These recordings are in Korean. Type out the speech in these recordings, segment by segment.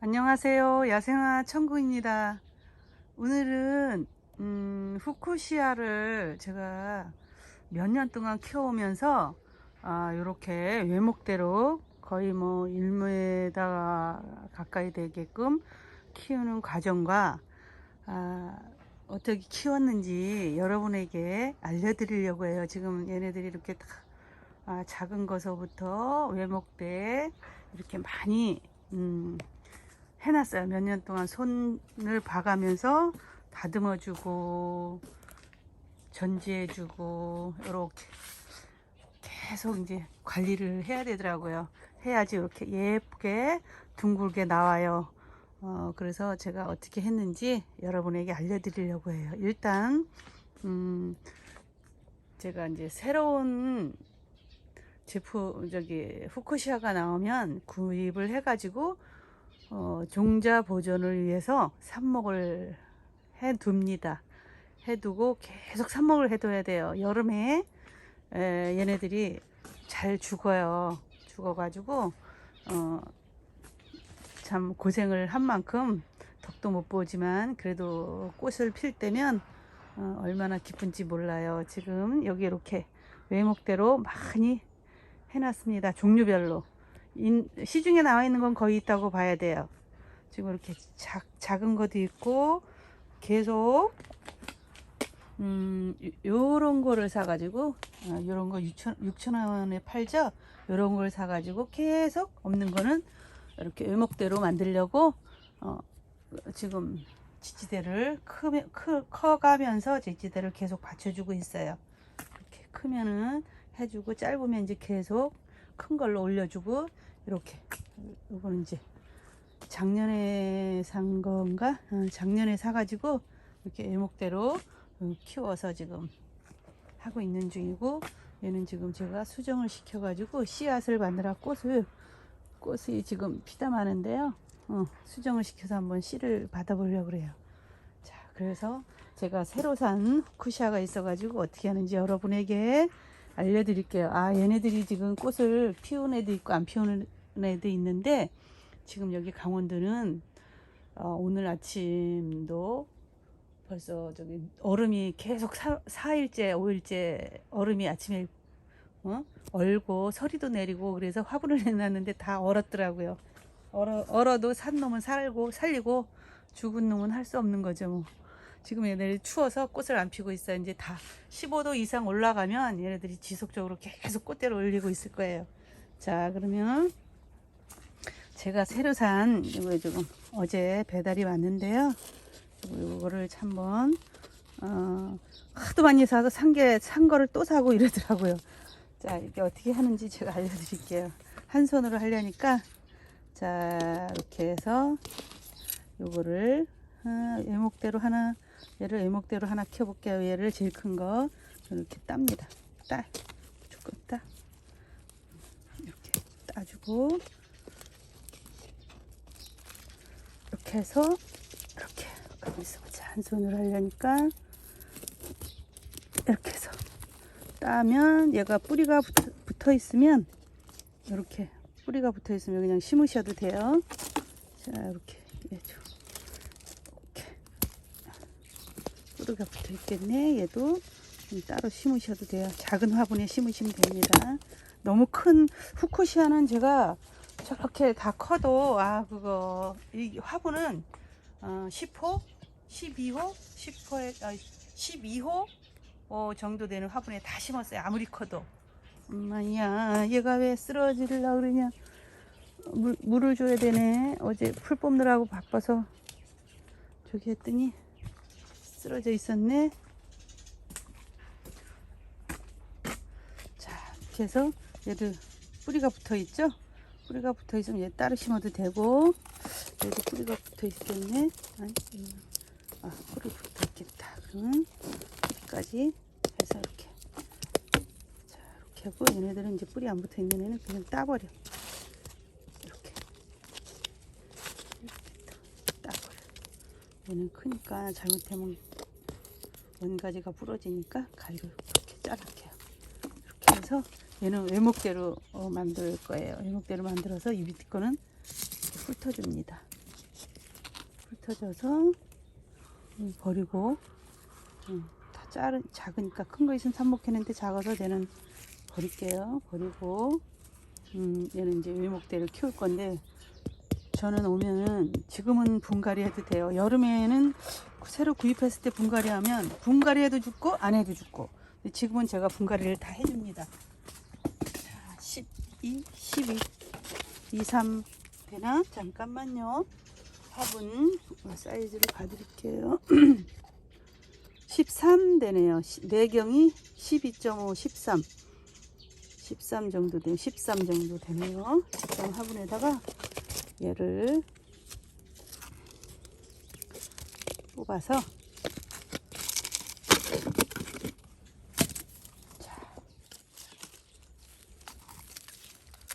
안녕하세요. 야생화 천구입니다. 오늘은 음, 후쿠시아를 제가 몇 년 동안 키워오면서 아, 이렇게 외목대로 거의 뭐 1m 가까이 되게끔 키우는 과정과 아, 어떻게 키웠는지 여러분에게 알려드리려고 해요. 지금 얘네들이 이렇게 다 아, 작은 것서부터 외목대 이렇게 많이 음, 해놨어요. 몇 년 동안 손을 봐가면서 다듬어주고 전지해주고 이렇게 계속 이제 관리를 해야 되더라고요. 해야지 이렇게 예쁘게 둥글게 나와요. 어, 그래서 제가 어떻게 했는지 여러분에게 알려드리려고 해요. 일단 음, 제가 이제 새로운 제품 저기 후쿠시아가 나오면 구입을 해가지고 어, 종자 보존을 위해서 삽목을 해둡니다. 해두고 계속 삽목을 해둬야 돼요. 여름에 에, 얘네들이 잘 죽어요. 죽어가지고 어, 참 고생을 한 만큼 덕도 못 보지만 그래도 꽃을 필 때면 어, 얼마나 기쁜지 몰라요. 지금 여기 이렇게 외목대로 많이 해놨습니다. 종류별로. 인, 시중에 나와 있는 건 거의 있다고 봐야 돼요. 지금 이렇게 작, 작은 것도 있고 계속 음, 요런 거를 사가지고 아, 요런 거 6천, 6천 원에 팔죠. 요런 걸 사가지고 계속 없는 거는 이렇게 외목대로 만들려고 어, 지금 지지대를 크며, 크, 커가면서 지지대를 계속 받쳐주고 있어요. 이렇게 크면은 해주고 짧으면 이제 계속 큰 걸로 올려주고 이렇게. 이거는 이제 작년에 산 건가? 어, 작년에 사가지고 이렇게 애목대로 어, 키워서 지금 하고 있는 중이고 얘는 지금 제가 수정을 시켜 가지고 씨앗을 만들어 꽃을 꽃이 지금 피다 마는데요. 어, 수정을 시켜서 한번 씨를 받아 보려고 그래요. 자 그래서 제가 새로 산 후쿠시아가 있어 가지고 어떻게 하는지 여러분에게 알려드릴게요. 아, 얘네들이 지금 꽃을 피우는 애도 있고 안 피우는 애도 있는데 지금 여기 강원도는 어, 오늘 아침도 벌써 저기 얼음이 계속 사, 4일째, 5일째 얼음이 아침에 어? 얼고 서리도 내리고 그래서 화분을 내놨는데 다 얼었더라고요. 얼어, 얼어도 산 놈은 살고 살리고 죽은 놈은 할 수 없는 거죠. 뭐. 지금 얘네들이 추워서 꽃을 안 피고 있어요. 이제 다 15도 이상 올라가면 얘네들이 지속적으로 계속 꽃대를 올리고 있을 거예요. 자, 그러면 제가 새로 산 이거 지금 어제 배달이 왔는데요. 이거를 한번 어, 하도 많이 사서 산 게 산 거를 또 사고 이러더라고요. 자, 이게 어떻게 하는지 제가 알려드릴게요. 한 손으로 하려니까 자, 이렇게 해서 요거를 아, 예목대로 하나 얘를 예목대로 하나 켜볼게요. 얘를 제일 큰 거 이렇게 땁니다. 따 조금 따 이렇게 따주고 이렇게 해서 이렇게 가만 있어 보자. 한 손으로 하려니까 이렇게 해서 따면 얘가 뿌리가 붙어, 붙어 있으면 이렇게 뿌리가 붙어 있으면 그냥 심으셔도 돼요. 자 이렇게 얘죠. 뿌리가 붙어 있겠네. 얘도 따로 심으셔도 돼요. 작은 화분에 심으시면 됩니다. 너무 큰 후쿠시아는 제가 저렇게 다 커도 아 그거 이 화분은 어, 10호, 12호, 10호에 아, 12호 어, 정도 되는 화분에 다 심었어요. 아무리 커도. 엄마야 얘가 왜 쓰러지려 그러냐. 물, 물을 줘야 되네. 어제 풀 뽑느라고 바빠서 저기 했더니 쓰러져 있었네. 자, 이렇게 해서 얘도 뿌리가 붙어 있죠? 뿌리가 붙어 있으면 얘 따로 심어도 되고, 얘도 뿌리가 붙어 있겠네. 아, 뿌리 붙어 있겠다. 그러면 여기까지 해서 이렇게. 자, 이렇게 하고 얘네들은 이제 뿌리 안 붙어 있는 애는 그냥 따버려. 얘는 크니까 잘못하면 원가지가 부러지니까 가위로 이렇게 자를게요. 이렇게 해서 얘는 외목대로 어, 만들 거예요. 외목대로 만들어서 이 밑에 거는 이렇게 훑어줍니다. 음, 버리고 음, 다 자른 작으니까 큰 거 있으면 삽목했는데 작아서 얘는 버릴게요. 버리고 음, 얘는 이제 외목대를 키울 건데 저는 오면은 지금은 분갈이 해도 돼요. 여름에는 새로 구입했을 때 분갈이 하면 분갈이 해도 죽고 안 해도 죽고 지금은 제가 분갈이를 다 해줍니다. 자, 12, 12, 2, 3 되나? 잠깐만요. 화분 사이즈를 봐드릴게요. 13 되네요. 시- 내경이 12.5, 13. 13 정도 되요 13 정도 되네요. 13 화분에다가 얘를 뽑아서 자,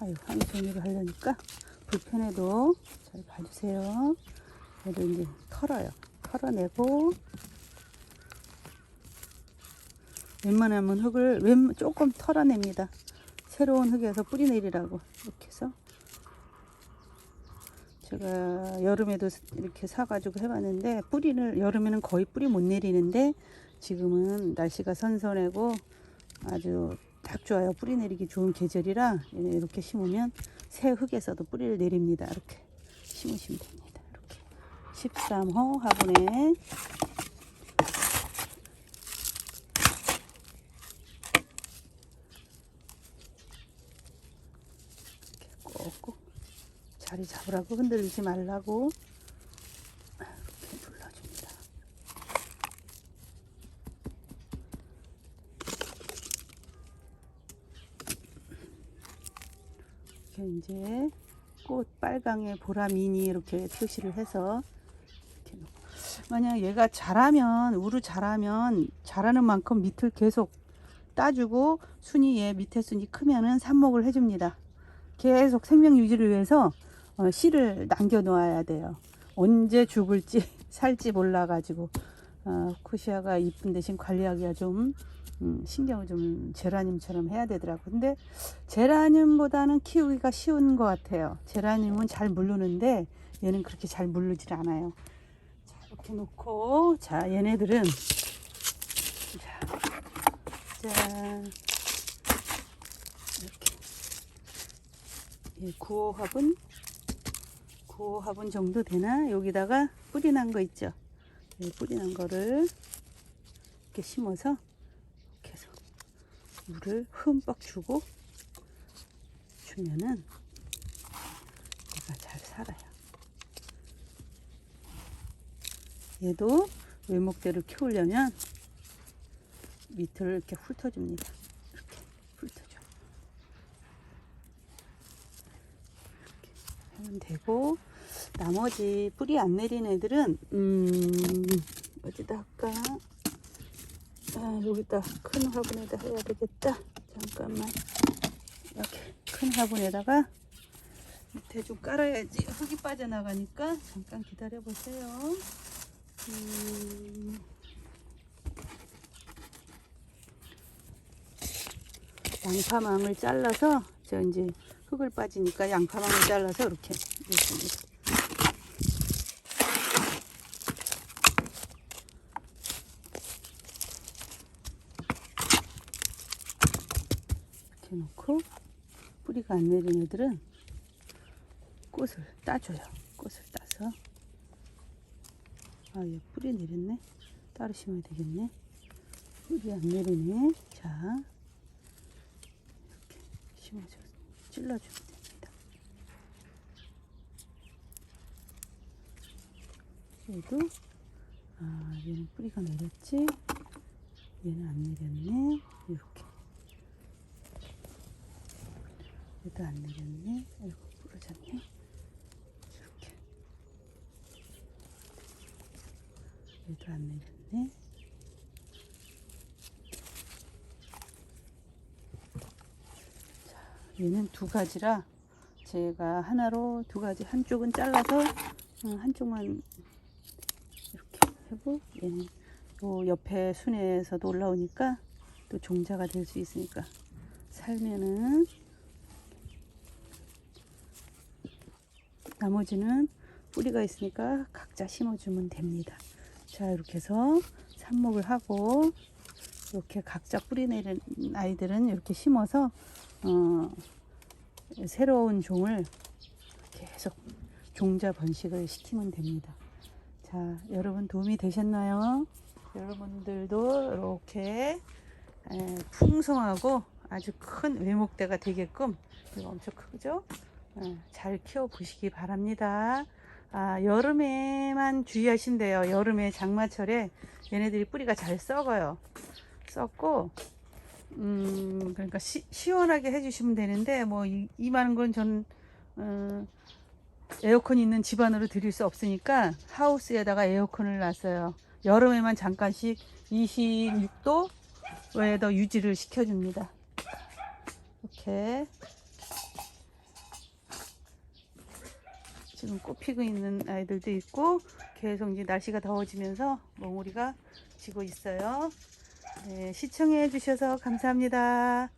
아유 한 종이로 하려니까 불편해도 잘 봐주세요. 얘를 이제 털어요. 털어내고 웬만하면 흙을 웬 조금 털어냅니다. 새로운 흙에서 뿌리 내리라고 이렇게 해서 제가 여름에도 이렇게 사가지고 해봤는데 뿌리를 여름에는 거의 뿌리 못 내리는데 지금은 날씨가 선선하고 아주 딱 좋아요. 뿌리 내리기 좋은 계절이라 이렇게 심으면 새 흙에서도 뿌리를 내립니다. 이렇게 심으시면 됩니다. 이렇게 13호 화분에 이렇게 꼭꼭 자리 잡으라고 흔들리지 말라고 이렇게 눌러줍니다. 이렇게 이제 꽃 빨강에 보라 미니 이렇게 표시를 해서 이렇게 만약 얘가 자라면 우루 자라면 자라는 만큼 밑을 계속 따주고 순이 얘 밑에 순이 크면은 삽목을 해줍니다. 계속 생명 유지를 위해서 어, 씨를 남겨 놓아야 돼요. 언제 죽을지 살지 몰라가지고 어, 코시아가 이쁜 대신 관리하기가 좀 음, 신경을 좀 제라늄처럼 해야 되더라고. 근데 제라늄보다는 키우기가 쉬운 것 같아요. 제라늄은 잘 물르는데 얘는 그렇게 잘 물르질 않아요. 자 이렇게 놓고 자 얘네들은 자, 짠 이렇게 예, 9호 화분 9호 화분 정도 되나? 여기다가 뿌리 난 거 있죠? 예, 뿌리 난 거를 이렇게 심어서 해서 물을 흠뻑 주고 주면은 얘가 잘 살아요. 얘도 외목대를 키우려면 밑을 이렇게 훑어줍니다 이렇게 훑어줘 하면 되고 나머지 뿌리 안 내린 애들은 음 어디다 할까? 아 여기다 큰 화분에다 해야 되겠다. 잠깐만. 이렇게 큰 화분에다가 밑에 좀 깔아야지. 흙이 빠져나가니까 잠깐 기다려 보세요. 음, 양파망을 잘라서 저 이제 흙을 빠지니까 양파망을 잘라서 이렇게 넣습니다. 이렇게 놓고 뿌리가 안 내린 애들은 꽃을 따줘요. 꽃을 따서 아, 얘 뿌리 내렸네. 따로 심어야 되겠네. 뿌리 안 내리네. 자, 이렇게 심어줘, 찔러주면 됩니다. 얘도, 아, 얘는 뿌리가 내렸지? 얘는 안 내렸네. 이렇게. 얘도 안 내렸네. 아이고, 부러졌네. 이렇게. 얘도 안 내렸네. 얘는 두 가지라 제가 하나로 두 가지 한쪽은 잘라서 어, 한쪽만 이렇게 하고 얘는 요 옆에 순에서도 올라오니까 또 종자가 될 수 있으니까 살면은 나머지는 뿌리가 있으니까 각자 심어주면 됩니다. 자 이렇게 해서 삽목을 하고 이렇게 각자 뿌리 내린 아이들은 이렇게 심어서 어, 새로운 종을 계속 종자 번식을 시키면 됩니다. 자, 여러분 도움이 되셨나요? 여러분들도 이렇게 에, 풍성하고 아주 큰 외목대가 되게끔 이거 엄청 크죠? 에, 잘 키워 보시기 바랍니다. 아, 여름에만 주의하신대요. 여름에 장마철에 얘네들이 뿌리가 잘 썩어요. 썩고 음, 그러니까 시, 시원하게 해주시면 되는데 뭐 이, 이만한 건전 어, 에어컨 있는 집안으로 드릴 수 없으니까 하우스에다가 에어컨을 놨어요. 여름에만 잠깐씩 26도 외에도 유지를 시켜줍니다. 이렇게 지금 꽃 피고 있는 아이들도 있고 계속 이제 날씨가 더워지면서 몽우리가 지고 있어요. 네, 시청해 주셔서 감사합니다.